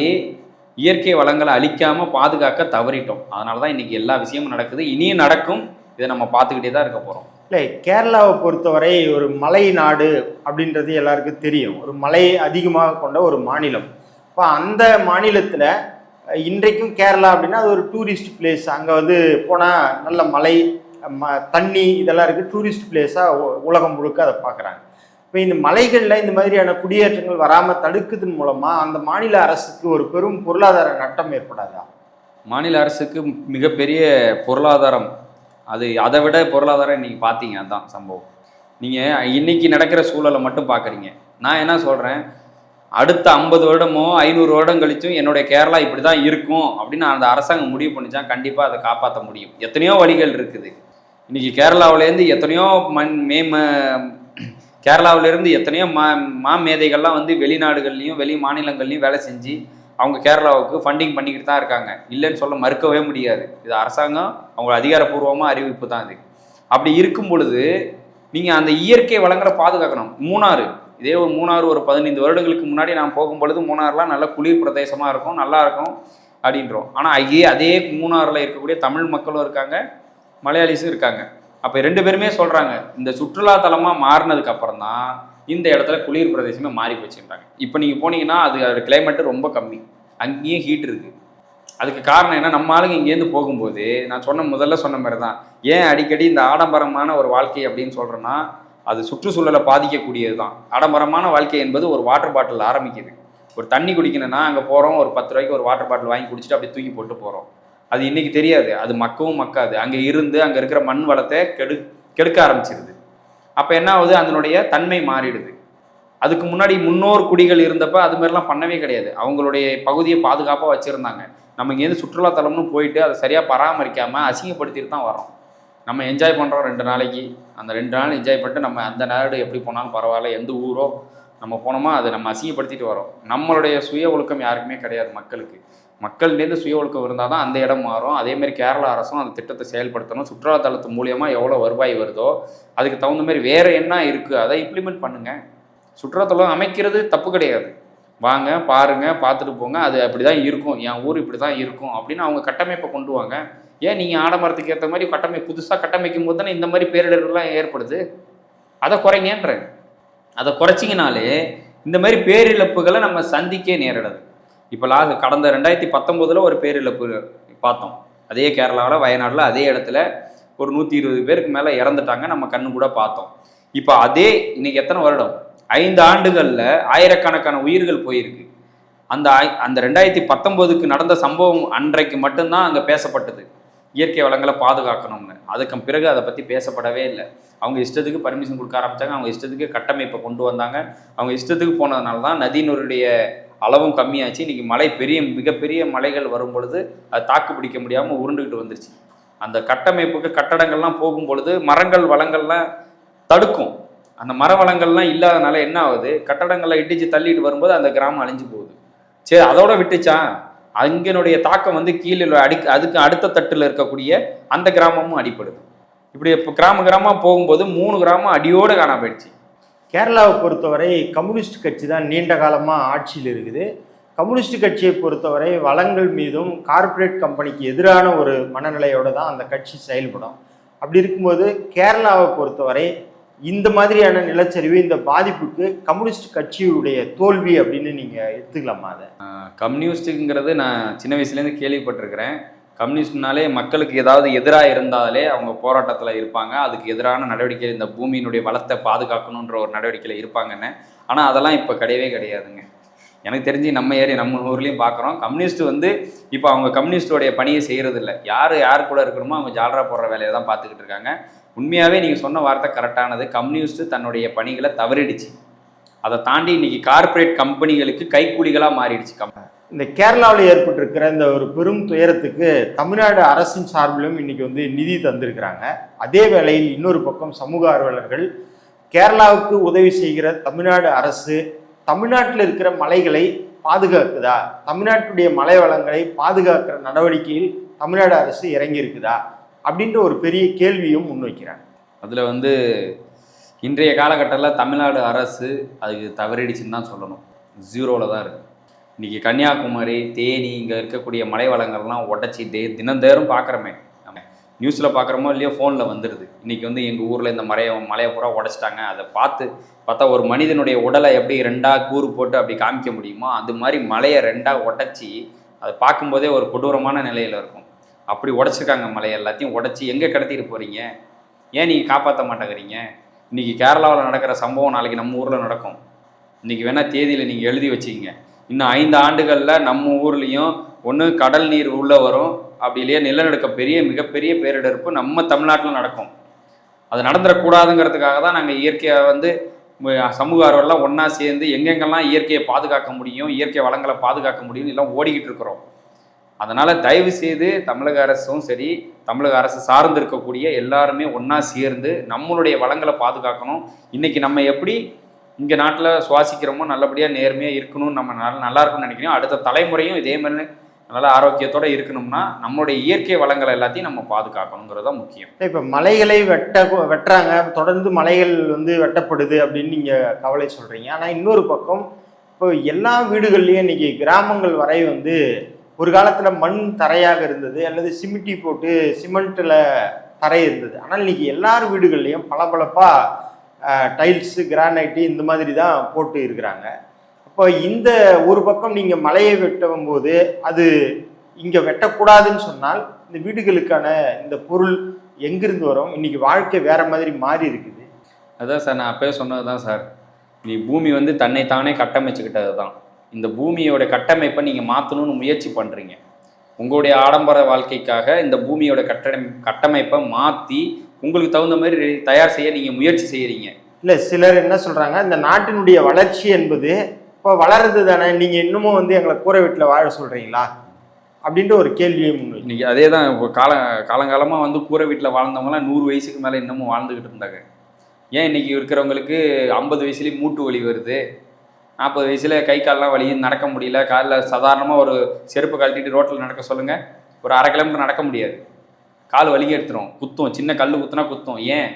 இயற்கை வளங்களை அழிக்காமல் பாதுகாக்க தவறிட்டோம். அதனால தான் இன்னைக்கு எல்லா விஷயமும் நடக்குது. இனியும் நடக்கும். இதை நம்ம பார்த்துக்கிட்டே தான் இருக்க போகிறோம் இல்லை கேரளாவை பொறுத்தவரை ஒரு மலை நாடு அப்படின்றது எல்லாருக்கும் தெரியும். ஒரு மலை அதிகமாக கொண்ட ஒரு மாநிலம். இப்போ அந்த மாநிலத்தில் இன்றைக்கும் கேரளா அப்படின்னா அது ஒரு டூரிஸ்ட் பிளேஸ் அங்கே வந்து போனால் நல்ல மலை தண்ணி இதெல்லாம் இருக்குது டூரிஸ்ட் பிளேஸாக உலகம் முழுக்க அதை பார்க்குறாங்க. இப்போ இந்த மலைகளில் இந்த மாதிரியான குடியேற்றங்கள் வராமல் தடுக்குதன் மூலமாக அந்த மாநில அரசுக்கு ஒரு பெரும் பொருளாதார நட்டம் ஏற்படாதா? மாநில அரசுக்கு மிகப்பெரிய பொருளாதாரம். அது அதை விட பொருளாதாரம் நீங்கள் பார்த்தீங்க. அதுதான் சம்பவம். நீங்கள் இன்னைக்கு நடக்கிற சூழலை மட்டும் பார்க்குறீங்க. நான் என்ன சொல்கிறேன் அடுத்த ஐம்பது வருடமோ ஐநூறு வருடம் கழிச்சும் என்னுடைய கேரளா இப்படி தான் இருக்கும் அப்படின்னு அந்த அரசாங்கம் முடிவு பண்ணிச்சா கண்டிப்பாக அதை காப்பாற்ற முடியும். எத்தனையோ வழிகள் இருக்குது. இன்னைக்கு கேரளாவிலேருந்து எத்தனையோ மண் மே ம- கேரளாவிலேருந்து எத்தனையோ மா மா மேதைகள்லாம் வந்து வெளிநாடுகள்லையும் வெளி மாநிலங்கள்லையும் வேலை செஞ்சு அவங்க கேரளாவுக்கு ஃபண்டிங் பண்ணிக்கிட்டு தான் இருக்காங்க. இல்லைன்னு சொல்ல மறுக்கவே முடியாது. இது அரசாங்கம் அவங்க அதிகாரப்பூர்வமாக அறிவிப்பு தான் இது. அப்படி இருக்கும் பொழுது நீங்கள் அந்த இயற்கை வளங்களை பாதுகாக்கணும். மூணாறு. இதே ஒரு மூணாறு ஒரு பதினைந்து வருடங்களுக்கு முன்னாடி நான் போகும்பொழுது மூணாறுலாம் நல்ல குளிர் பிரதேசமாக இருக்கும் நல்லா இருக்கும் அப்படின்றோம். ஆனால் அதே அதே மூணாறில் இருக்கக்கூடிய தமிழ் மக்களும் இருக்காங்க. மலையாளிஸும் இருக்காங்க. அப்போ ரெண்டு பேருமே சொல்கிறாங்க இந்த சுற்றுலா தலமாக மாறினதுக்கு அப்புறம் தான் இந்த இடத்துல குளிர் பிரதேசமே மாறி போச்சுன்றாங்க. இப்போ நீங்கள் போனீங்கன்னா அது அதோட கிளைமேட்டு ரொம்ப கம்மி. அங்கேயும் ஹீட் இருக்குது அதுக்கு காரணம் என்ன? நம்ம ஆளுங்க இங்கேருந்து போகும்போது நான் சொன்ன முதல்ல சொன்ன மாதிரி தான் ஏன் அடிக்கடி இந்த ஆடம்பரமான ஒரு வாழ்க்கை அப்படின்னு சொல்கிறேன்னா அது சுற்றுச்சூழலை பாதிக்கக்கூடியது தான். ஆடம்பரமான வாழ்க்கை என்பது ஒரு வாட்டர் பாட்டில் ஆரம்பிக்குது. ஒரு தண்ணி குடிக்கணும்னா அங்கே போகிறோம் ஒரு பத்து ரூபாய்க்கு ஒரு வாட்டர் பாட்டில் வாங்கி குடிச்சிட்டு அப்படியே தூக்கி போட்டு போகிறோம் அது இன்னைக்கு தெரியாது. அது மக்கவும் மக்காது. அங்கே இருந்து அங்கே இருக்கிற மண் வளத்தை கெடு கெடுக்க ஆரம்பிச்சிருது. அப்போ என்ன ஆகுது? அதனுடைய தன்மை மாறிடுது. அதுக்கு முன்னாடி முன்னோர் குடிகள் இருந்தப்ப அது மாதிரிலாம் பண்ணவே கிடையாது. அவங்களுடைய பகுதியை பாதுகாப்பாக வச்சுருந்தாங்க. நம்ம இங்கேருந்து சுற்றுலாத்தலம்னு போயிட்டு அதை சரியாக பராமரிக்காமல் அசிங்கப்படுத்திட்டு தான் வரோம் நம்ம என்ஜாய் பண்ணுறோம் ரெண்டு நாளைக்கு. அந்த ரெண்டு நாள் என்ஜாய் பண்ணிட்டு நம்ம அந்த நாடு எப்படி போனாலும் பரவாயில்ல. எந்த ஊரோ நம்ம போனோமா அதை நம்ம அசிங்கப்படுத்திட்டு வரோம் நம்மளுடைய சுய ஒழுக்கம் யாருக்குமே கிடையாது மக்களுக்கு. மக்கள்லேருந்து சுய ஒழுக்கம் இருந்தால் தான் அந்த இடம் மாறும். அதேமாரி கேரளா அரசும் அந்த திட்டத்தை செயல்படுத்தணும். சுற்றுலாத்தலத்து மூலியமாக எவ்வளோ வருவாய் வருதோ அதுக்கு தகுந்த மாதிரி வேறு என்ன இருக்குது அதை இம்ப்ளிமெண்ட் பண்ணுங்கள் சுற்றுலாத்தலம் அமைக்கிறது தப்பு கிடையாது. வாங்க பாருங்கள் பார்த்துட்டு போங்க அது அப்படி தான் இருக்கும். என் ஊர் இப்படி தான் இருக்கும் அப்படின்னு அவங்க கட்டமைப்பை கொண்டு வாங்க. ஏன் நீங்கள் ஆடம்பரத்துக்கு ஏற்ற மாதிரி கட்டமை புதுசாக கட்டமைக்கும் போது தானே இந்த மாதிரி பேரிடர்கள்லாம் ஏற்படுது? அதை குறைங்கன்றேன். அதை குறைச்சிங்கனாலே இந்த மாதிரி பேரிழப்புகளை நம்ம சந்திக்க நேரிடாது. இப்போ கடந்த ரெண்டாயிரத்தி பத்தொம்போதில் ஒரு பேரிழப்பு பார்த்தோம். அதே கேரளாவில் வயநாட்டில் அதே இடத்துல ஒரு நூற்றி இருபது பேருக்கு மேலே இறந்துட்டாங்க. நம்ம கண்ணு கூட பார்த்தோம். இப்போ அதே இன்னைக்கு எத்தனை வருடம்? ஐந்து ஆண்டுகளில் ஆயிரக்கணக்கான உயிர்கள் போயிருக்கு. அந்த அந்த ரெண்டாயிரத்தி பத்தொம்போதுக்கு நடந்த சம்பவம் அன்றைக்கு மட்டும்தான் அங்கே பேசப்பட்டது. இயற்கை வளங்களை பாதுகாக்கணும்னு. அதுக்கு பிறகு அதை பற்றி பேசப்படவே இல்லை. அவங்க இஷ்டத்துக்கு பர்மிஷன் கொடுக்க ஆரம்பித்தாங்க அவங்க இஷ்டத்துக்கு கட்டமைப்பை கொண்டு வந்தாங்க. அவங்க இஷ்டத்துக்கு போனதுனால தான் நதியினுடைய அளவும் கம்மியாச்சு. இன்றைக்கி மழை பெரிய மிகப்பெரிய மலைகள் வரும் பொழுது அது தாக்கு பிடிக்க முடியாமல் உருண்டுக்கிட்டு வந்துருச்சு. அந்த கட்டமைப்புக்கு கட்டடங்கள்லாம் போகும் பொழுது மரங்கள் வளங்கள்லாம் தடுக்கும். அந்த மர வளங்கள்லாம் இல்லாதனால என்ன ஆகுது? கட்டடங்களை இடிச்சு தள்ளிட்டு வரும்போது அந்த கிராமம் அழிஞ்சு போகுது. சரி அதோட விட்டுச்சான் அங்கனுடைய தாக்கம் வந்து கீழே அடி அதுக்கு அடுத்த தட்டில் இருக்கக்கூடிய அந்த கிராமமும் அடிப்படுது இப்படி இப்போ கிராம கிராமம் போகும்போது மூணு கிராமம் அடியோடு காணாம போயிடுச்சு. கேரளாவை பொறுத்தவரை கம்யூனிஸ்ட் கட்சி தான் நீண்ட காலமாக ஆட்சியில் இருக்குது. கம்யூனிஸ்ட் கட்சியை பொறுத்தவரை வளங்கள் மீதும் கார்ப்பரேட் கம்பெனிக்கு எதிரான ஒரு மனநிலையோடு தான் அந்த கட்சி செயல்படும். அப்படி இருக்கும்போது கேரளாவை பொறுத்தவரை இந்த மாதிரியான நிலச்சரிவு இந்த பாதிப்புக்கு கம்யூனிஸ்ட் கட்சியுடைய தோல்வி அப்படின்னு நீங்கள் எடுத்துக்கலாமா அதை? கம்யூனிஸ்ட்டுங்கிறது நான் சின்ன வயசுலேருந்து கேள்விப்பட்டிருக்கிறேன். கம்யூனிஸ்ட்னாலே மக்களுக்கு ஏதாவது எதிராக இருந்தாலே அவங்க போராட்டத்தில் இருப்பாங்க. அதுக்கு எதிரான நடவடிக்கை இந்த பூமியினுடைய வளத்தை பாதுகாக்கணுன்ற ஒரு நடவடிக்கையில் இருப்பாங்கன்னு. ஆனால் அதெல்லாம் இப்போ கிடையவே கிடையாதுங்க. எனக்கு தெரிஞ்சு நம்ம ஏரியா நம்ம ஊர்லேயும் பார்க்குறோம் கம்யூனிஸ்ட் வந்து இப்போ அவங்க கம்யூனிஸ்டோடைய பணியை செய்கிறது இல்லை யார் யார் கூட இருக்கணுமோ அவங்க ஜாலரா போடுற வேலையை தான் பார்த்துக்கிட்டு இருக்காங்க. உண்மையாகவே நீங்கள் சொன்ன வார்த்தை கரெக்டானது கம்யூனிஸ்ட் தன்னுடைய பணிகளை தவறிடுச்சு. அதை தாண்டி இன்னைக்கு கார்ப்பரேட் கம்பெனிகளுக்கு கைக்கூலிகளாக மாறிடுச்சு. கம்பெனி இந்த கேரளாவில் ஏற்பட்டிருக்கிற இந்த ஒரு பெரும் துயரத்துக்கு தமிழ்நாடு அரசின் சார்பிலும் இன்னைக்கு வந்து நிதி தந்திருக்கிறாங்க. அதே வேளையில் இன்னொரு பக்கம் சமூக ஆர்வலர்கள் கேரளாவுக்கு உதவி செய்கிற தமிழ்நாடு அரசு தமிழ்நாட்டில் இருக்கிற மலைகளை பாதுகாக்குதா? தமிழ்நாட்டுடைய மலை வளங்களை பாதுகாக்கிற நடவடிக்கையில் தமிழ்நாடு அரசு இறங்கி இருக்குதா அப்படின்ற ஒரு பெரிய கேள்வியும் முன்வைக்கிறாங்க. அதில் வந்து இன்றைய காலகட்டத்தில் தமிழ்நாடு அரசு அதுக்கு தவறிடுச்சுன்னு தான் சொல்லணும். ஜீரோவில் தான் இருக்குது இன்றைக்கி கன்னியாகுமரி தேனி இங்கே இருக்கக்கூடிய மலை வளங்கள்லாம் உடச்சி தே தினந்தேறும் பார்க்குறோமே நம்ம நியூஸில் பார்க்குறோமோ இல்லையோ ஃபோனில் வந்துடுது இன்றைக்கி வந்து எங்கள் ஊரில் இந்த மலையை மலையை பூரா உடச்சிட்டாங்க. அதை பார்த்து பார்த்தா ஒரு மனிதனுடைய உடலை எப்படி ரெண்டாக கூறு போட்டு அப்படி காமிக்க முடியுமோ அது மாதிரி மலையை ரெண்டாக உடச்சி அதை பார்க்கும்போதே ஒரு கொடூரமான நிலையில் இருக்கும். அப்படி உடச்சிருக்காங்க மலையை எல்லாத்தையும் உடச்சி எங்கே கடத்திட்டு போகிறீங்க ஏன் நீங்கள் காப்பாற்ற மாட்டேங்கிறீங்க? இன்றைக்கி கேரளாவில் நடக்கிற சம்பவம் நாளைக்கு நம்ம ஊரில் நடக்கும். இன்றைக்கி வேணால் தேதியில் நீங்கள் எழுதி வச்சிங்க இன்னும் ஐந்து ஆண்டுகளில் நம்ம ஊர்லேயும் ஒன்று கடல் நீர் உள்ளே வரும். அப்படி இல்லையா நிலநடுக்க பெரிய மிகப்பெரிய பேரிடர்ப்பு நம்ம தமிழ்நாட்டில் நடக்கும். அது நடந்துடக்கூடாதுங்கிறதுக்காக தான் நாங்கள் இயற்கையை வந்து சமூக ஆர்வலாம் ஒன்றா சேர்ந்து எங்கெங்கெல்லாம் இயற்கையை பாதுகாக்க முடியும் இயற்கை வளங்களை பாதுகாக்க முடியும் எல்லாம் ஓடிக்கிட்டு இருக்கிறோம். அதனால் தயவு செய்து தமிழக அரசும் சரி தமிழக அரசு சார்ந்து இருக்கக்கூடிய எல்லாருமே ஒன்றா சேர்ந்து நம்மளுடைய வளங்களை பாதுகாக்கணும். இன்னைக்கு நம்ம எப்படி இங்கே நாட்டில் சுவாசிக்கிறோமோ நல்லபடியாக நேர்மையாக இருக்கணும் நம்ம நல்லா நல்லா இருக்கும்னு நினைக்கிறோம் அடுத்த தலைமுறையும் இதே மாதிரி நல்ல ஆரோக்கியத்தோட இருக்கணும்னா நம்மளுடைய இயற்கை வளங்களை எல்லாத்தையும் நம்ம பாதுகாக்கணுங்கிறது தான் முக்கியம். இப்போ மலைகளை வெட்ட வெட்டுறாங்க. தொடர்ந்து மலைகள் வந்து வெட்டப்படுது அப்படின்னு நீங்கள் கவலை சொல்கிறீங்க ஆனால் இன்னொரு பக்கம் இப்போ எல்லா வீடுகள்லையும் இன்றைக்கி கிராமங்கள் வரை வந்து ஒரு காலத்தில் மண் தரையாக இருந்தது அல்லது சிமிட்டி போட்டு சிமெண்ட்டில் தரை இருந்தது. ஆனால் இன்றைக்கி எல்லார் வீடுகள்லையும் பளபளப்பாக டைல்ஸு கிரானைட்டு இந்த மாதிரி தான் போட்டு இருக்கிறாங்க. இப்போ இந்த ஒரு பக்கம் நீங்கள் மலையை வெட்டும் போது அது இங்கே வெட்டக்கூடாதுன்னு சொன்னால் இந்த வீடுகளுக்கான இந்த பொருள் எங்கிருந்து வரும்? இன்றைக்கி வாழ்க்கை வேறு மாதிரி மாறி இருக்குது. அதான் சார் நான் அப்பவே சொன்னது தான் சார். நீ பூமி வந்து தன்னை தானே கட்டமைச்சுக்கிட்டது தான் இந்த பூமியோட கட்டமைப்பை நீங்கள் மாற்றணும்னு முயற்சி பண்ணுறீங்க உங்களுடைய ஆடம்பர வாழ்க்கைக்காக இந்த பூமியோட கட்ட கட்டமைப்பை மாற்றி உங்களுக்கு தகுந்த மாதிரி தயார் செய்ய நீங்கள் முயற்சி செய்கிறீங்க இல்லை சிலர் என்ன சொல்றாங்க இந்த நாட்டினுடைய வளர்ச்சி என்பது இப்போ வளருது தானே நீங்கள் இன்னமும் வந்து எங்களை கூரை வீட்டில் வாழ சொல்றீங்களா? அப்படின்ற ஒரு கேள்வியை முன்வைக்கிறீங்க இன்னைக்கு அதே தான் இப்போ கால காலங்காலமாக வந்து கூரை வீட்டில் வாழ்ந்தவங்களாம் நூறு வயசுக்கு மேலே இன்னமும் வாழ்ந்துக்கிட்டு இருந்தாங்க. ஏன் இன்னைக்கு இருக்கிறவங்களுக்கு ஐம்பது வயசுலேயும் மூட்டு வலி வருது? நாற்பது வயசுல கை கால்லாம் வலி நடக்க முடியல. காலில் சாதாரணமாக ஒரு செருப்பு கழட்டிட்டு ரோட்டில் நடக்க சொல்லுங்க. ஒரு அரை கிலோமீட்டர் நடக்க முடியாது. கால் வலிக்க எடுத்துரும். குத்தும். சின்ன கல் குத்துனா குத்தும். ஏன்?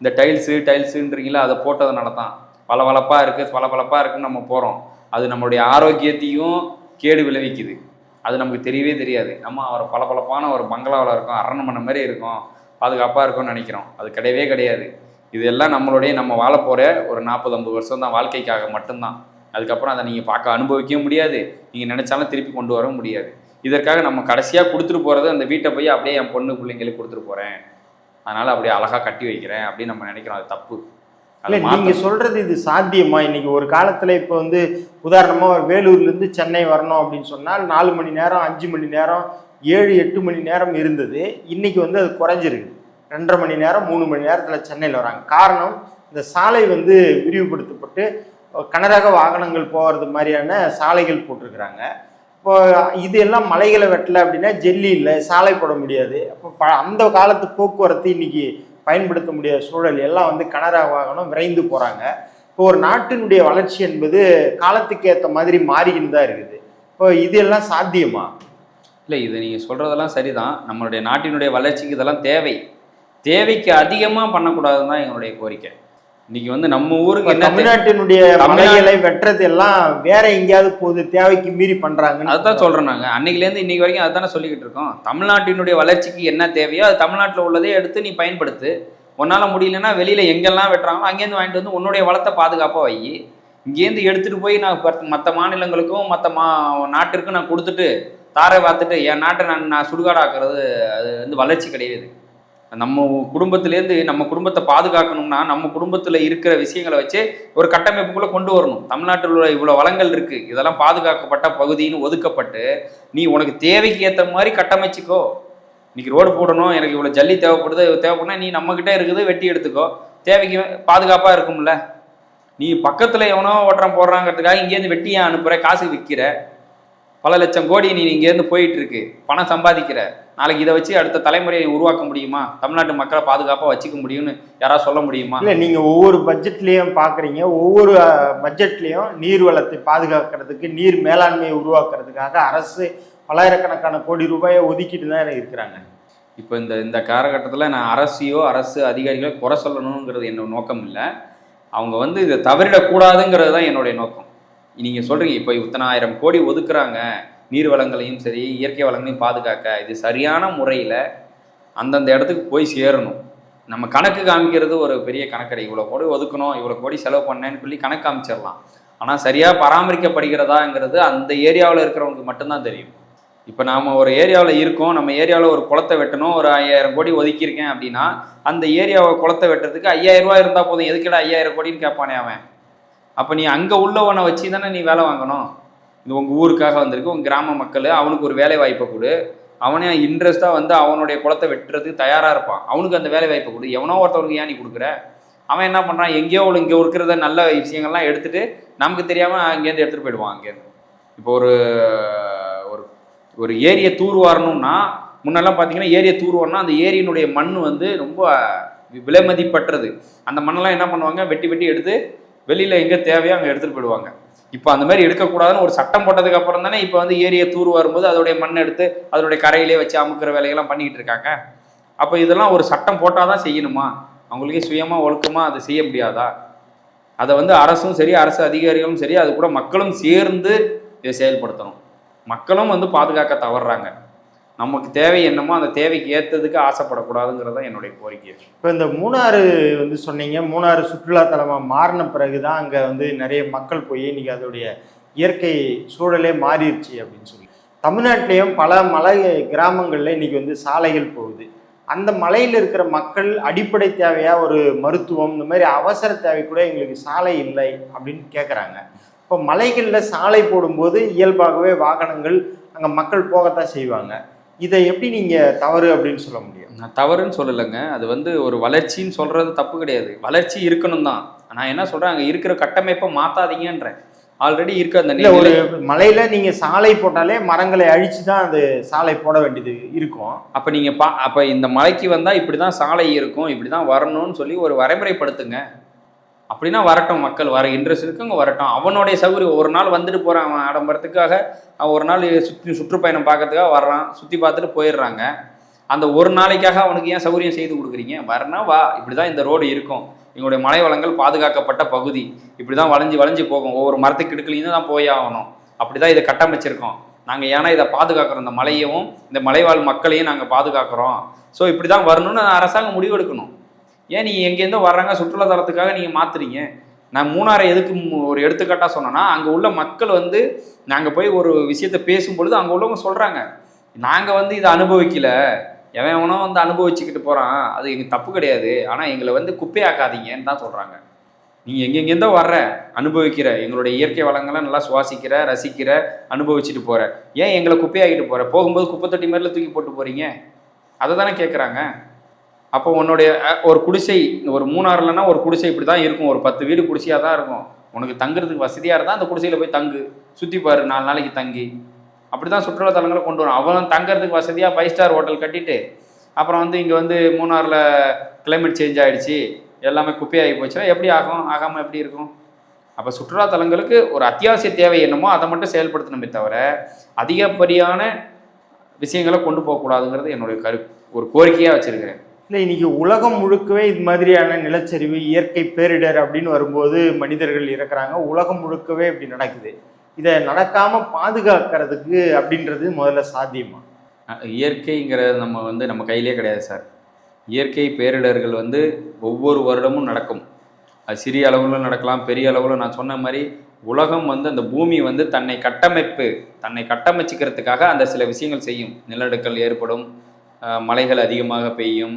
இந்த டைல்ஸு டைல்ஸுன்றீங்களா அதை போட்டதுனால தான். பளபளப்பாக இருக்குது பளபளப்பாக இருக்குன்னு நம்ம போகிறோம் அது நம்மளுடைய ஆரோக்கியத்தையும் கேடு விளைவிக்குது. அது நமக்கு தெரியவே தெரியாது. நம்ம ஒரு பளபளப்பான ஒரு பங்களாவில் இருக்கோம் அரண்மனை மாதிரி இருக்கும் பாதுகாப்பாக இருக்கும்னு நினைக்கிறோம். அது கிடையவே கிடையாது. இதெல்லாம் நம்மளுடைய நம்ம வாழ போகிற ஒரு நாற்பது ஐம்பது வருஷம் தான் வாழ்க்கைக்காக மட்டும்தான். அதுக்கப்புறம் அதை நீங்கள் பார்க்க அனுபவிக்கவும் முடியாது. நீங்கள் நினச்சாலும் திருப்பி கொண்டு வரவும் முடியாது. இதற்காக நம்ம கடைசியாக கொடுத்துட்டு போகிறது அந்த வீட்டை போய் அப்படியே என் பொண்ணு பிள்ளைங்களுக்கு கொடுத்துட்டு போகிறேன் அதனால் அப்படியே அழகாக கட்டி வைக்கிறேன் அப்படின்னு நம்ம நினைக்கிறோம். அது தப்பு. இல்ல அதை நீங்க மாத்தணும். சொல்றது இது சாத்தியமா? இன்னைக்கு ஒரு காலத்துல இப்போ வந்து உதாரணமா ஒரு வேலூர்ல இருந்து சென்னை வரணும் அப்படின்னு சொன்னால் நாலு மணி நேரம் அஞ்சு மணி நேரம் ஏழு எட்டு மணி நேரம் இருந்தது. இன்னைக்கு வந்து அது குறைஞ்சிருக்கு. ரெண்டரை மணி நேரம் மூணு மணி நேரத்துல சென்னையில் வராங்க. காரணம் இந்த சாலை வந்து விரிவுபடுத்தப்பட்டு கனரக வாகனங்கள் போகிறது மாதிரியான சாலைகள் போட்டிருக்கிறாங்க. இப்போ இது எல்லாம் மலைகளை வெட்டல அப்படின்னா ஜெல்லி இல்லை சாலை போட முடியாது. அப்போ ப அந்த காலத்து போக்குவரத்து இன்னைக்கு பயன்படுத்த முடியாத சூழல். எல்லாம் வந்து கனரா வாகனம் விரைந்து போகிறாங்க இப்போ ஒரு நாட்டினுடைய வளர்ச்சி என்பது காலத்துக்கு ஏற்ற மாதிரி மாறிக்கிட்டு தான் இருக்குது. இப்போ இது எல்லாம் சாத்தியமா? இல்லை இது நீங்கள் சொல்கிறதெல்லாம் சரிதான். நம்மளுடைய நாட்டினுடைய வளர்ச்சிக்கு இதெல்லாம் தேவை. தேவைக்கு அதிகமாக பண்ணக்கூடாதுன்னு தான் எங்களுடைய கோரிக்கை. இன்னைக்கு வந்து நம்ம ஊருக்கு என்ன? தமிழ்நாட்டினுடைய தமிழ்நாடு- மலைகளை வெட்டுறது எல்லாம் வேற எங்கேயாவது போகுது தேவைக்கு மீறி பண்றாங்க அதுதான் சொல்றோம் நாங்க அன்னைக்குலேருந்து இன்னைக்கு வரைக்கும் அதுதானே சொல்லிக்கிட்டு இருக்கோம். தமிழ்நாட்டினுடைய வளர்ச்சிக்கு என்ன தேவையோ அது தமிழ்நாட்டில் உள்ளதே எடுத்து நீ பயன்படுத்து. உன்னால முடியலன்னா வெளியில எங்கெல்லாம் வெட்டுறாங்களோ அங்கேருந்து வாங்கிட்டு வந்து உன்னுடைய வளத்தை பாதுகாப்பாக வை. இங்கேருந்து எடுத்துட்டு போய் நான் மற்ற மாநிலங்களுக்கும் மற்ற மா நாட்டிற்கும் நான் கொடுத்துட்டு தாரை பார்த்துட்டு என் நாட்டை நான் நான் சுடுகாடாக்குறது அது வந்து வளர்ச்சி கிடையாது. நம்ம குடும்பத்திலேருந்து நம்ம குடும்பத்தை பாதுகாக்கணும்னா நம்ம குடும்பத்தில் இருக்கிற விஷயங்களை வச்சு ஒரு கட்டமைப்புக்குள்ளே கொண்டு வரணும். தமிழ்நாட்டில் உள்ள இவ்வளோ வளங்கள் இருக்குது இதெல்லாம் பாதுகாக்கப்பட்ட பகுதின்னு ஒதுக்கப்பட்டு நீ உனக்கு தேவைக்கு ஏற்ற மாதிரி கட்டமைச்சிக்கோ. இன்னைக்கு ரோடு போடணும் எனக்கு இவ்வளோ ஜல்லி தேவைப்படுது தேவைப்படுனா நீ நம்மக்கிட்ட இருக்குது வெட்டி எடுத்துக்கோ. தேவைக்கு பாதுகாப்பாக இருக்கும்ல. நீ பக்கத்தில் எவனோ ஓட்டுறான் போடுறாங்கிறதுக்காக இங்கேருந்து வெட்டியை அனுப்புகிற காசு விற்கிற பல லட்சம் கோடி நீ இங்கேருந்து போயிட்டு இருக்கு. பணம் சம்பாதிக்கிற. நாளைக்கு இதை வச்சு அடுத்த தலைமுறையை உருவாக்க முடியுமா? தமிழ்நாட்டு மக்களை பாதுகாப்பாக வச்சுக்க முடியும்னு யாராவது சொல்ல முடியுமா? இல்ல நீங்க ஒவ்வொரு பட்ஜெட்லயும் பாக்குறீங்க. ஒவ்வொரு பட்ஜெட்லயும் நீர் வளத்தை பாதுகாக்கிறதுக்கு நீர் மேலாண்மையை உருவாக்குறதுக்காக அரசு பல்லாயிரக்கணக்கான கோடி ரூபாயை ஒதுக்கிட்டு தான் இருக்கிறாங்க. இப்போ இந்த இந்த காலகட்டத்தில் நான் அரசியோ அரசு அதிகாரிகளோ குறை சொல்லணுங்கிறது என்னோட நோக்கம் இல்லை. அவங்க வந்து இதை தவறிடக்கூடாதுங்கிறது தான் என்னுடைய நோக்கம். நீங்கள் சொல்கிறீங்க இப்போ இத்தனாயிரம் கோடி ஒதுக்குறாங்க. நீர் வளங்களையும் சரி இயற்கை வளங்களையும் பாதுகாக்க இது சரியான முறையில் அந்தந்த இடத்துக்கு போய் சேரணும். நம்ம கணக்கு காமிக்கிறது ஒரு பெரிய கணக்கடை. இவ்வளோ கோடி ஒதுக்கணும் இவ்வளோ கோடி செலவு பண்ணேன்னு சொல்லி கணக்கு காமிச்சிடலாம். ஆனால் சரியாக பராமரிக்கப்படுகிறதாங்கிறது அந்த ஏரியாவில் இருக்கிறவங்களுக்கு மட்டும்தான் தெரியும். இப்போ நாம் ஒரு ஏரியாவில் இருக்கோம் நம்ம ஏரியாவில் ஒரு குளத்தை வெட்டணும் ஒரு ஐயாயிரம் கோடி ஒதுக்கியிருக்கேன் அப்படின்னா அந்த ஏரியாவை குளத்தை வெட்டுறதுக்கு ஐயாயிரம் ரூபாய் இருந்தால் போதும். எதுக்கடா ஐயாயிரம் கோடின்னு கேட்பானே அவன். அப்போ நீ அங்கே உள்ளவனை வச்சு தானே நீ வேலை வாங்கணும். இது உங்கள் ஊருக்காக வந்திருக்கு உங்கள் கிராம மக்கள் அவனுக்கு ஒரு வேலை வாய்ப்பை கொடு. அவனே இன்ட்ரெஸ்ட்டாக வந்து அவனுடைய குளத்தை வெட்டுறதுக்கு தயாராக இருப்பான். அவனுக்கு அந்த வேலை வாய்ப்பை கொடு. எவனோ ஒருத்தவனுக்கு ஏன் நீ கொடுக்குற? அவன் என்ன பண்ணுறான் எங்கேயோ அவள் இங்கே இருக்கிறத நல்ல விஷயங்கள்லாம் எடுத்துகிட்டு நமக்கு தெரியாமல் அங்கேருந்து எடுத்துகிட்டு போயிடுவான் அங்கேருந்து இப்போ ஒரு ஒரு ஒரு ஏரியை தூர்வாரணும்னா முன்னெல்லாம் பார்த்தீங்கன்னா ஏரியை தூர்வாரணும்னா அந்த ஏரியினுடைய மண் வந்து ரொம்ப விலைமதிப்பற்றது அந்த மண்ணெல்லாம் என்ன பண்ணுவாங்க? வெட்டி வெட்டி எடுத்து வெளியில் எங்கே தேவையோ அங்கே எடுத்துகிட்டு போயிடுவாங்க. இப்போ அந்த மாதிரி எடுக்கக்கூடாதுன்னு ஒரு சட்டம் போட்டதுக்கு அப்புறம் தானே இப்போ வந்து ஏரியை தூர் வரும்போது அதோடைய மண் எடுத்து அதோடைய கரையிலே வச்சு அமுக்கிற வேலையெல்லாம் பண்ணிக்கிட்டு இருக்காங்க. அப்போ இதெல்லாம் ஒரு சட்டம் போட்டால் தான் செய்யணுமா? அவங்களுக்கே சுயமாக ஒழுக்கமாக அதை செய்ய முடியாதா? அதை வந்து அரசும் சரி அரசு அதிகாரிகளும் சரி அது கூட மக்களும் சேர்ந்து இதை செயல்படுத்தணும். மக்களும் வந்து பாதுகாக்க தவறுறாங்க. நமக்கு தேவை என்னமோ அந்த தேவைக்கு ஏற்றதுக்கு ஆசைப்படக்கூடாதுங்கிறது தான் என்னுடைய கோரிக்கை. இப்போ இந்த மூணாறு வந்து சொன்னீங்க. மூணாறு சுற்றுலாத்தலமாக மாறின பிறகு தான் அங்கே வந்து நிறைய மக்கள் போய் இன்றைக்கி அதோடைய இயற்கை சூழலே மாறிடுச்சு அப்படின்னு சொல்லி. தமிழ்நாட்டிலையும் பல மலை கிராமங்களில் இன்றைக்கி வந்து சாலைகள் போகுது. அந்த மலையில் இருக்கிற மக்கள் அடிப்படை தேவையாக ஒரு மருத்துவம் இந்த மாதிரி அவசர தேவை கூட எங்களுக்கு சாலை இல்லை அப்படின்னு கேட்குறாங்க இப்போ மலைகளில் சாலை போடும்போது இயல்பாகவே வாகனங்கள் அங்கே மக்கள் போகத்தான் செய்வாங்க. இதை எப்படி நீங்கள் தவறு அப்படின்னு சொல்ல முடியும்? நான் தவறுன்னு சொல்லலைங்க. அது வந்து ஒரு வளர்ச்சின்னு சொல்றது தப்பு கிடையாது. வளர்ச்சி இருக்கணும் தான். நான் என்ன சொல்றேன்? அங்கே இருக்கிற கட்டமைப்பை மாத்தாதீங்கன்றேன். ஆல்ரெடி இருக்க அந்த இல்ல ஒரு மலையில நீங்க சாலை போட்டாலே மரங்களை அழிச்சு தான் அது சாலை போட வேண்டியது இருக்கும். அப்போ நீங்கள் பா அப்போ இந்த மலைக்கு வந்தால் இப்படி தான் சாலை இருக்கும் இப்படி தான் வரணும்னு சொல்லி ஒரு வரைமுறைப்படுத்துங்க. அப்படின்னா வரட்டும் மக்கள் வர இன்ட்ரெஸ்ட் இருக்கவங்க வரட்டும். அவனுடைய சௌகரியம் ஒரு நாள் வந்துட்டு போகிறான் அவன் ஆடம்பரத்துக்காக அவன் ஒரு நாள் சுற்றி சுற்றுப்பயணம் பார்க்கறதுக்காக வர்றான் சுற்றி பார்த்துட்டு போயிடுறாங்க. அந்த ஒரு நாளைக்காக அவனுக்கு ஏன் சௌகரியம் செய்து கொடுக்குறீங்க? வரனா வா இப்படி தான் இந்த ரோடு இருக்கும். எங்களுடைய மலை வளங்கள் பாதுகாக்கப்பட்ட பகுதி. இப்படி தான் வளைஞ்சு வளைஞ்சு போகும். ஒவ்வொரு மரத்துக்கு இடுக்கலையும் தான் போய் ஆகணும். அப்படி தான் இதை கட்டமைச்சிருக்கோம். நாங்கள் ஏன்னா இதை பாதுகாக்கிறோம். இந்த மலையவும் இந்த மலைவாழ் மக்களையும் நாங்கள் பாதுகாக்கிறோம். ஸோ இப்படி தான் வரணும்னு அரசாங்கம் முடிவெடுக்கணும். ஏன் நீ எங்கேருந்தோ வர்றாங்க சுற்றுலாத்தலத்துக்காக நீங்கள் மாத்துறீங்க? நான் மூணாரை எதுக்கு மு- ஒரு எடுத்துக்காட்டாக சொன்னேன்னா அங்கே உள்ள மக்கள் வந்து நாங்கள் போய் ஒரு விஷயத்த பேசும்பொழுது அங்கே உள்ளவங்க சொல்கிறாங்க நாங்கள் வந்து இதை அனுபவிக்கல. எவன் எவனோ வந்து அனுபவிச்சுக்கிட்டு போகிறான் அது எங்களுக்கு தப்பு கிடையாது. ஆனால் எங்களை வந்து குப்பையாக்காதீங்கன்னு தான் சொல்கிறாங்க நீங்கள் எங்கெங்கேருந்தோ வர்ற அனுபவிக்கிற எங்களுடைய இயற்கை வளங்களை நல்லா சுவாசிக்கிற ரசிக்கிற அனுபவிச்சுட்டு போகிற ஏன் எங்களை குப்பையாகிட்டு போகிற போகும்போது குப்பை தொட்டி மாதிரில தூக்கி போட்டு போகிறீங்க அதை தானே கேட்குறாங்க அப்போ உன்னுடைய ஒரு குடிசை ஒரு மூணாறுலன்னா ஒரு குடிசை இப்படி தான் இருக்கும். ஒரு பத்து வீடு குடிசையாக தான் இருக்கும். உனக்கு தங்குறதுக்கு வசதியாக இருந்தால் அந்த குடிசையில் போய் தங்கு. சுற்றி பாரு நாலு நாளைக்கு தங்கி. அப்படி தான் சுற்றுலாத்தலங்களை கொண்டு வரும் அவன் தங்குறதுக்கு வசதியாக ஃபைவ் ஸ்டார் ஹோட்டல் கட்டிட்டு அப்புறம் வந்து இங்கே வந்து மூணாறில் கிளைமேட் சேஞ்ச் ஆகிடுச்சு எல்லாமே குப்பையாகி போச்சுன்னா எப்படி ஆகும்? ஆகாமல் எப்படி இருக்கும்? அப்போ சுற்றுலாத்தலங்களுக்கு ஒரு அத்தியாவசிய தேவை என்னமோ அதை மட்டும் செயல்படுத்தணுமே தவிர அதிகப்படியான விஷயங்களை கொண்டு போகக்கூடாதுங்கிறது என்னுடைய கரு ஒரு கோரிக்கையாக வச்சுருக்கிறேன். இல்லை இன்றைக்கி உலகம் முழுக்கவே இது மாதிரியான நிலச்சரிவு இயற்கை பேரிடர் அப்படின்னு வரும்போது மனிதர்கள் இறக்குறாங்க. உலகம் முழுக்கவே இப்படி நடக்குது. இதை நடக்காமல் பாதுகாக்கிறதுக்கு அப்படின்றது முதல்ல சாத்தியமா? இயற்கைங்கிறத இயற்கைங்கிறது நம்ம வந்து நம்ம கையிலே கிடையாது சார். இயற்கை பேரிடர்கள் வந்து ஒவ்வொரு வருடமும் நடக்கும். அது சிறிய அளவில் நடக்கலாம் பெரிய அளவில். நான் சொன்ன மாதிரி உலகம் வந்து அந்த பூமி வந்து தன்னை கட்டமைப்பு தன்னை கட்டமைச்சிக்கிறதுக்காக அந்த சில விஷயங்கள் செய்யும். நிலநடுக்கல் ஏற்படும். மழைகள் அதிகமாக பெய்யும்.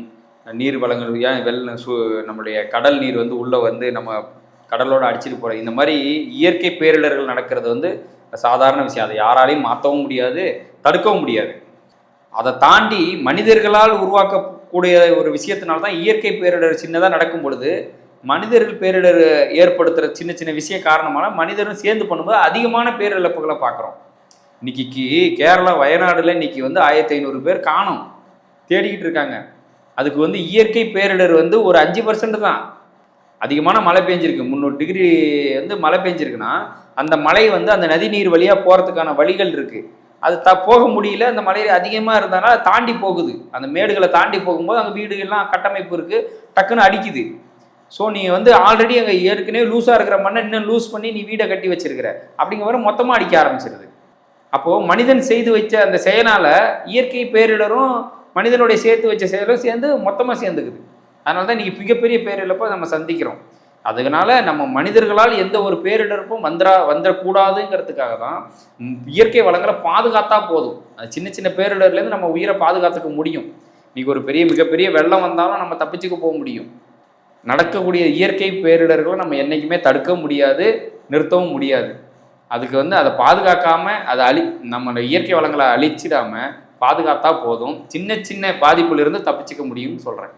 நீர் வளங்கள் ஏன் வெள்ள சு நம்மளுடைய கடல் நீர் வந்து உள்ளே வந்து நம்ம கடலோடு அடிச்சிட்டு போகிற இந்த மாதிரி இயற்கை பேரிடர்கள் நடக்கிறது வந்து சாதாரண விஷயம். அதை யாராலையும் மாற்றவும் முடியாது தடுக்கவும் முடியாது. அதை தாண்டி மனிதர்களால் உருவாக்கக்கூடிய ஒரு விஷயத்தினால தான் இயற்கை பேரிடர் சின்னதாக நடக்கும் பொழுது மனிதர்கள் பேரிடர் ஏற்படுத்துகிற சின்ன சின்ன விஷய காரணமான மனிதரும் சேர்ந்து பண்ணும்போது அதிகமான பேரிழப்புகளை பார்க்குறோம். இன்னைக்கு கேரளா வயநாடுல இன்னைக்கு வந்து ஆயிரத்தி ஐநூறு பேர் காணும். தேடிக்கிட்டு இருக்காங்க. அதுக்கு வந்து இயற்கை பேரிடர் வந்து ஒரு அஞ்சு பர்சன்ட் தான். அதிகமான மழை பெஞ்சிருக்கு. முந்நூறு டிகிரி வந்து மழை பெஞ்சிருக்குன்னா அந்த மழை வந்து அந்த நதி நீர் வழியாக போகிறதுக்கான வழிகள் இருக்குது அது த போக முடியல. அந்த மலை அதிகமாக இருந்தாலும் தாண்டி போகுது. அந்த மேடுகளை தாண்டி போகும்போது அங்கே வீடுகள்லாம் கட்டமைப்பு இருக்குது டக்குன்னு அடிக்குது. ஸோ நீ வந்து ஆல்ரெடி அங்கே ஏற்கனவே லூஸாக இருக்கிற மண்ணை இன்னும் லூஸ் பண்ணி நீ வீடை கட்டி வச்சிருக்கிற. அப்படிங்கிற மொத்தமாக அடிக்க ஆரம்பிச்சிருது. அப்போது மனிதன் செய்து வச்ச அந்த செயலால் இயற்கை பேரிடரும் மனிதனுடைய சேர்த்து வச்ச செயலும் சேர்ந்து மொத்தமாக சேர்ந்துக்குது. அதனால தான் இன்றைக்கி மிகப்பெரிய பேரிழப்பை நம்ம சந்திக்கிறோம். அதனால நம்ம மனிதர்களால் எந்த ஒரு பேரிடருக்கும் வந்துடா வந்துடக்கூடாதுங்கிறதுக்காக தான் இயற்கை வளங்களை பாதுகாத்தா போதும். அது சின்ன சின்ன பேரிடர்லேருந்து நம்ம உயிரை பாதுகாத்துக்க முடியும். இன்னைக்கு ஒரு பெரிய மிகப்பெரிய வெள்ளம் வந்தாலும் நம்ம தப்பிச்சுக்க போக முடியும். நடக்கக்கூடிய இயற்கை பேரிடர்களை நம்ம என்றைக்குமே தடுக்க முடியாது நிறுத்தவும் முடியாது. அதுக்கு வந்து அதை பாதுகாக்காமல் அதை அழி நம்ம இயற்கை வளங்களை அழிச்சிடாம பாதுகாத்தா போதும். சின்ன சின்ன பாதிப்புல தப்பிச்சுக்க முடியும்னு சொல்றேன்.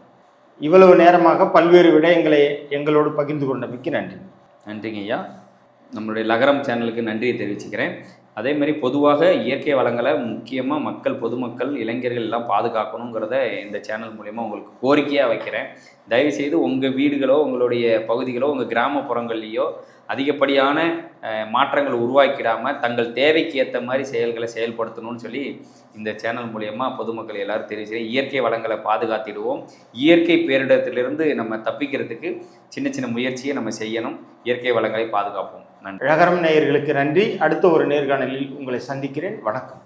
இவ்வளவு நேரமாக பல்வேறு விடயங்களை எங்களோடு பகிர்ந்து கொண்டமைக்கு நன்றி. நன்றிங்க ஐயா. நம்மளுடைய லகரம் சேனலுக்கு நன்றியை தெரிவிச்சுக்கிறேன். அதே மாதிரி பொதுவாக இயற்கை வளங்களை முக்கியமாக மக்கள் பொதுமக்கள் இளைஞர்கள் எல்லாம் பாதுகாக்கணுங்கிறத இந்த சேனல் மூலயமா உங்களுக்கு கோரிக்கையாக வைக்கிறேன். தயவுசெய்து உங்கள் வீடுகளோ உங்களுடைய பகுதிகளோ உங்கள் கிராமப்புறங்கள்லேயோ அதிகப்படியான மாற்றங்கள் உருவாக்கிடாமல் தங்கள் தேவைக்கு ஏற்ற மாதிரி செயல்களை செயல்படுத்தணும்னு சொல்லி இந்த சேனல் மூலயமா பொதுமக்கள் எல்லாரும் தெரிவிச்சு இயற்கை வளங்களை பாதுகாத்திடுவோம். இயற்கை பேரிடத்திலிருந்து நம்ம தப்பிக்கிறதுக்கு சின்ன சின்ன முயற்சியை நம்ம செய்யணும். இயற்கை வளங்களை பாதுகாப்போம். நன்றி. அழகரம் நேயர்களுக்கு நன்றி. அடுத்த ஒரு நேர்காணலில் உங்களை சந்திக்கிறேன். வணக்கம்.